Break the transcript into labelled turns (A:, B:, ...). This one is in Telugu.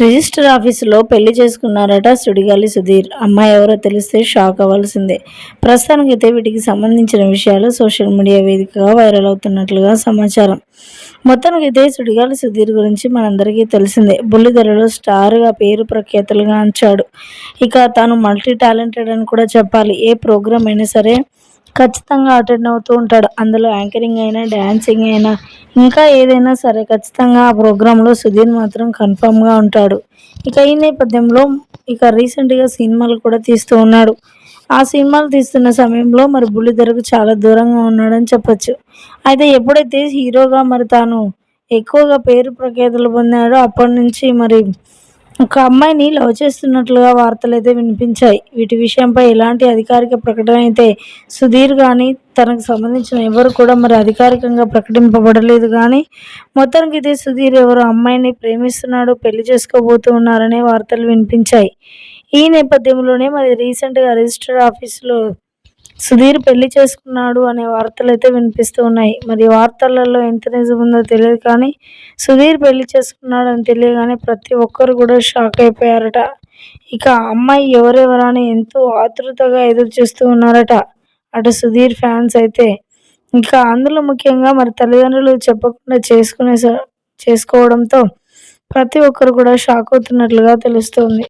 A: రిజిస్టర్ ఆఫీసులో పెళ్ళి చేసుకున్నారట సుడిగాలి సుధీర్. అమ్మాయి ఎవరో తెలిస్తే షాక్ అవ్వాల్సిందే. ప్రస్తుతానికైతే వీటికి సంబంధించిన విషయాలు సోషల్ మీడియా వేదికగా వైరల్ అవుతున్నట్లుగా సమాచారం. మొత్తానికైతే సుడిగాలి సుధీర్ గురించి మనందరికీ తెలిసిందే. బుల్లిధరలో స్టార్గా పేరు ప్రఖ్యాతులుగా అంచాడు. ఇక తాను మల్టీ టాలెంటెడ్ అని కూడా చెప్పాలి. ఏ ప్రోగ్రామ్ అయినా సరే ఖచ్చితంగా అటెండ్ అవుతూ ఉంటాడు. అందులో యాంకరింగ్ అయినా డ్యాన్సింగ్ అయినా ఇంకా ఏదైనా సరే ఖచ్చితంగా ఆ ప్రోగ్రాంలో సుధీర్ మాత్రం కన్ఫామ్గా ఉంటాడు. ఇక ఈ నేపథ్యంలో ఇక రీసెంట్గా సినిమాలు కూడా తీస్తూ ఉన్నాడు. ఆ సినిమాలు తీస్తున్న సమయంలో మరి బుల్లిధరకు చాలా దూరంగా ఉన్నాడని చెప్పొచ్చు. అయితే ఎప్పుడైతే హీరోగా మరి తాను ఎక్కువగా పేరు ప్రఖ్యాతులు పొందాడో అప్పటి నుంచి మరి ఒక అమ్మాయిని లవ్ చేస్తున్నట్లుగా వార్తలు అయితే వినిపించాయి. వీటి విషయంపై ఎలాంటి అధికారిక ప్రకటన అయితే సుధీర్ కానీ తనకు సంబంధించిన ఎవరు కూడా మరి అధికారికంగా ప్రకటింపబడలేదు కానీ మొత్తానికి అయితే సుధీర్ ఎవరు అమ్మాయిని ప్రేమిస్తున్నాడు పెళ్ళి చేసుకోబోతూ ఉన్నారనే వార్తలు వినిపించాయి. ఈ నేపథ్యంలోనే మరి రీసెంట్గా రిజిస్టర్ ఆఫీసులో సుధీర్ పెళ్ళి చేసుకున్నాడు అనే వార్తలు అయితే వినిపిస్తూ ఉన్నాయి. మరి వార్తలలో ఎంత నిజం ఉందో తెలియదు కానీ సుధీర్ పెళ్ళి చేసుకున్నాడు అని తెలియగానే ప్రతి ఒక్కరు కూడా షాక్ అయిపోయారట. ఇక అమ్మాయి ఎవరెవరా అని ఎంతో ఆతృతగా ఎదురు చూస్తూ ఉన్నారట అటు సుధీర్ ఫ్యాన్స్ అయితే. ఇంకా అందులో ముఖ్యంగా మరి తల్లిదండ్రులు చెప్పకుండా చేసుకునే చేసుకోవడంతో ప్రతి ఒక్కరు కూడా షాక్ అవుతున్నట్లుగా తెలుస్తోంది.